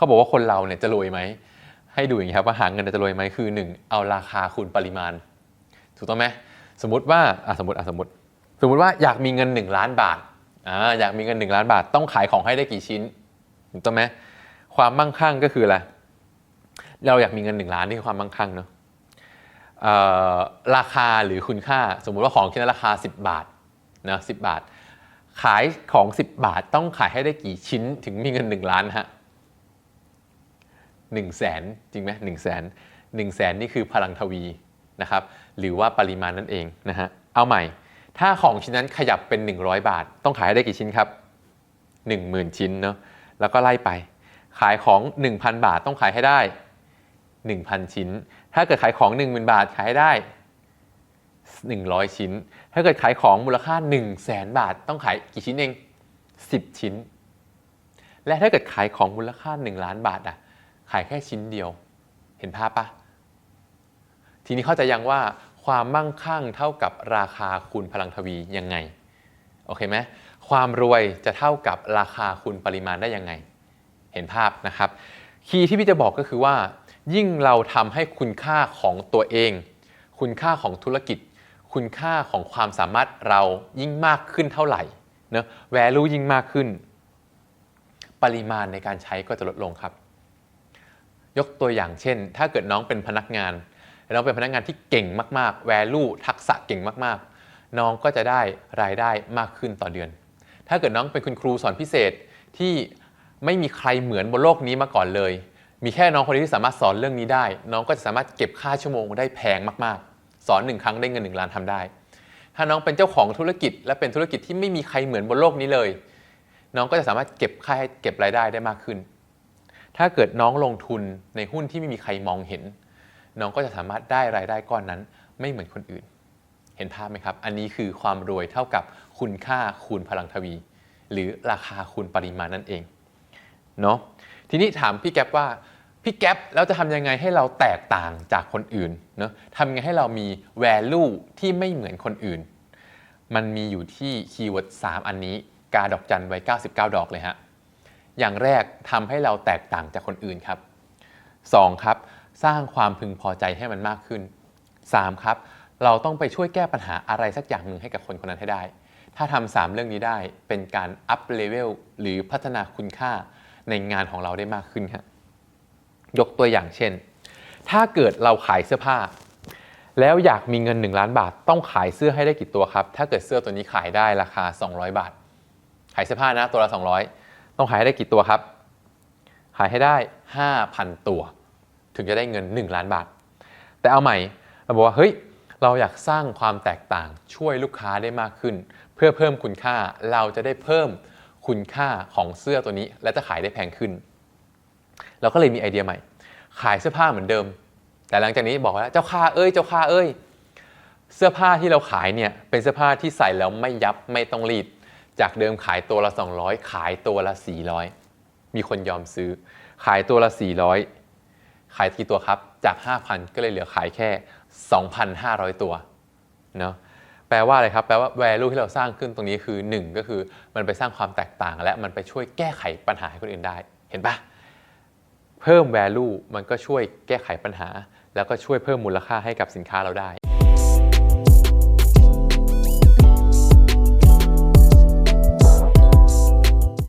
เขาบอกว่าคนเราเนี่ยจะรวยไหม ให้ดูอย่างนี้ครับว่าหาเงินจะรวยไหมคือ 1 เอาราคาคูณปริมาณ ถูกต้องไหมสมมติว่าอะสมมติสมมติ สมมติว่าอยากมีเงิน 1 ล้านบาทออยากมีเงิน 1 ล้านบาท ต้องขายของให้ได้กี่ชิ้นถูกต้องไหมความมั่งคั่งก็คืออะไรเราอยากมีเงิน 1 ล้านนี่คือความมั่งคั่งเนาะราคาหรือคุณค่า สมมุติว่าของชิ้นราคา 10 บาทนะ10บาท ขายของ 10 บาทต้องขายให้ได้กี่ชิ้นถึงมีเงิน 1 ล้านฮะ หนึ่งแสนจริงไหมหนึ่งแสนหนึ่งแสนนี่คือพลังทวีนะครับหรือว่าปริมาณนั่นเองนะฮะเอาใหม่ ถ้าของชิ้นนั้นขยับเป็น 100 บาท ต้องขายให้ได้กี่ชิ้นครับ 10,000 ชิ้นเนาะแล้วก็ไล่ไป ขายของ 1,000 บาทต้องขายให้ได้ 1,000 ชิ้น ถ้าเกิดขายของ 10,000 บาทขายให้ได้ 100 ชิ้น ถ้าเกิดขายของมูลค่า 1 0 0 0 0แสนบาทต้องขายกี่ชิ้นเอง 10 ชิ้น และถ้าเกิดขายของมูลค่า 1 ล้านบาทอะ ขายแค่ชิ้นเดียว เห็นภาพปะทีนี้เข้าใจยังว่าความมั่งคั่งเท่ากับราคาคูณพลังทวียังไง โอเคไหมความรวยจะเท่ากับราคาคูณปริมาณได้ยังไง เห็นภาพนะครับ คีย์ที่พี่จะบอกก็คือว่า ยิ่งเราทำให้คุณค่าของตัวเอง คุณค่าของธุรกิจ คุณค่าของความสามารถเรายิ่งมากขึ้นเท่าไหร่เนะ value ยิ่งมากขึ้น ปริมาณในการใช้ก็จะลดลงครับ ยกตัวอย่างเช่น ถ้าเกิดน้องเป็นพนักงานน้องเป็นพนักงานที่เก่งมากๆ value ทักษะเก่งมากๆ น้องก็จะได้รายได้มากขึ้นต่อเดือน ถ้าเกิดน้องเป็นคุณครูสอนพิเศษที่ไม่มีใครเหมือนบนโลกนี้มาก่อนเลย มีแค่น้องคนนี้ที่สามารถสอนเรื่องนี้ได้ น้องก็จะสามารถเก็บค่าชั่วโมงได้แพงมากๆ สอนหนึ่งครั้งได้เงินหนึ่งล้านทำได้ ถ้าน้องเป็นเจ้าของธุรกิจ และเป็นธุรกิจที่ไม่มีใครเหมือนบนโลกนี้เลย น้องก็จะสามารถเก็บค่าเก็บรายได้ได้มากขึ้น ถ้าเกิดน้องลงทุนในหุ้นที่ไม่มีใครมองเห็น น้องก็จะสามารถได้รายได้ก้อนนั้นไม่เหมือนคนอื่น เห็นภาพไหมครับ อันนี้คือความรวยเท่ากับคุณค่าคูณพลังทวี หรือราคาคูณปริมาณนั่นเองเนาะทีนี้ถามพี่แก๊ปว่าพี่แก๊ปแล้วจะทำยังไงให้เราแตกต่างจากคนอื่นเนาะทำยังไงให้เรามี value ที่ไม่เหมือนคนอื่น มันมีอยู่ที่คีย์เวิร์ด3อันนี้ กาดอกจันไว้ 99 ดอกเลยฮะ อย่างแรกทำให้เราแตกต่างจากคนอื่นครับ 2. ครับ สร้างความพึงพอใจให้มันมากขึ้น 3. ครับ เราต้องไปช่วยแก้ปัญหาอะไรสักอย่างหนึ่งให้กับคนคนนั้นให้ได้ ถ้าทำสามเรื่องนี้ได้เป็นการอัพเลเวลหรือพัฒนาคุณค่าในงานของเราได้มากขึ้นครับยกตัวอย่างเช่น ถ้าเกิดเราขายเสื้อผ้า แล้วอยากมีเงิน 1 ล้านบาท ต้องขายเสื้อให้ได้กี่ตัวครับ ถ้าเกิดเสื้อตัวนี้ขายได้ราคา 200 บาท ขายเสื้อผ้านะตัวละ 200 ต้องขายให้ได้กี่ตัวครับ ขายให้ได้ 5,000 ตัว ถึงจะได้เงิน 1 ล้านบาท แต่เอาใหม่เราบอกว่าเฮ้ยเราอยากสร้างความแตกต่างช่วยลูกค้าได้มากขึ้น เพื่อเพิ่มคุณค่าเราจะได้เพิ่มคุณค่าของเสื้อตัวนี้ และจะขายได้แพงขึ้น เราก็เลยมีไอเดียใหม่ ขายเสื้อผ้าเหมือนเดิม แต่หลังจากนี้บอกว่าเจ้าค่าเอ้ยเจ้าค่าเอ้ย เสื้อผ้าที่เราขายเนี่ยเป็นเสื้อผ้าที่ใส่แล้วไม่ยับไม่ต้องรีด จากเดิมขายตัวละ 200 ขายตัวละ 400 มีคนยอมซื้อ ขายตัวละ 400 ขายกี่ตัวครับ จาก 5,000 ก็เลยเหลือขายแค่ 2,500 ตัวเนาะแปลว่าอะไรครับ แปลว่า value ที่เราสร้างขึ้นตรงนี้คือ 1 ก็คือมันไปสร้างความแตกต่าง และมันไปช่วยแก้ไขปัญหาให้คนอื่นได้ เห็นปะเพิ่ม value มันก็ช่วยแก้ไขปัญหา แล้วก็ช่วยเพิ่มมูลค่าให้กับสินค้าเราได้